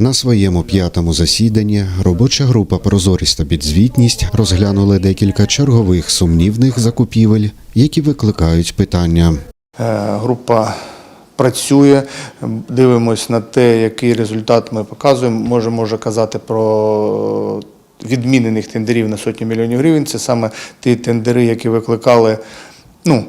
На своєму п'ятому засіданні робоча група Прозорість та підзвітність розглянули декілька чергових сумнівних закупівель, які викликають питання. Е, Група працює, дивимось на те, який результат ми показуємо. Можемо вже казати про відмінених тендерів на сотні мільйонів гривень. Це саме ті тендери, які викликали ну,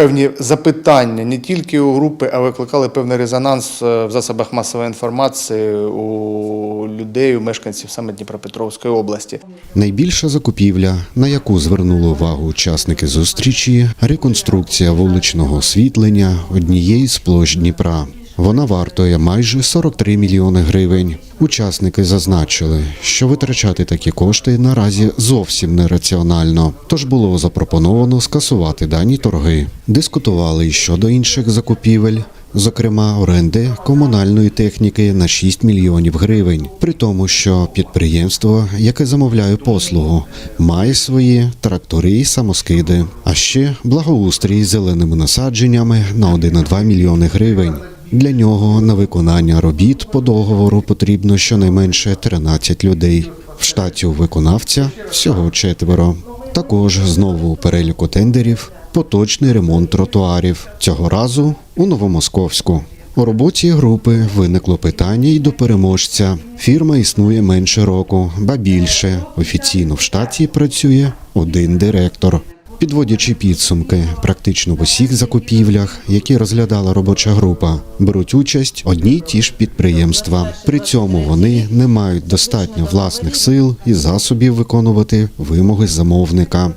певні запитання не тільки у групи, а викликали певний резонанс е, в засобах масової інформації у людей, у мешканців саме Дніпропетровської області. Найбільша закупівля, на яку звернули увагу учасники зустрічі, реконструкція вуличного освітлення однієї з площ Дніпра. Вона вартує майже 43 мільйони гривень. Учасники зазначили, що витрачати такі кошти наразі зовсім нераціонально. Тож було запропоновано скасувати дані торги. Дискутували і щодо інших закупівель, зокрема оренди комунальної техніки на 6 мільйонів гривень. При тому, що підприємство, яке замовляє послугу, має свої трактори і самоскиди, а ще благоустрій зеленими насадженнями на 1,2 мільйони гривень. Для нього на виконання робіт по договору потрібно щонайменше 13 людей. В штаті у виконавця всього четверо. Також знову у переліку тендерів поточний ремонт тротуарів. Цього разу у Новомосковську. У роботі групи виникло питання й до переможця. Фірма існує менше року, ба більше. Офіційно в штаті працює один директор. Підводячи підсумки, практично в усіх закупівлях, які розглядала робоча група, беруть участь одні й ті ж підприємства. При цьому вони не мають достатньо власних сил і засобів виконувати вимоги замовника.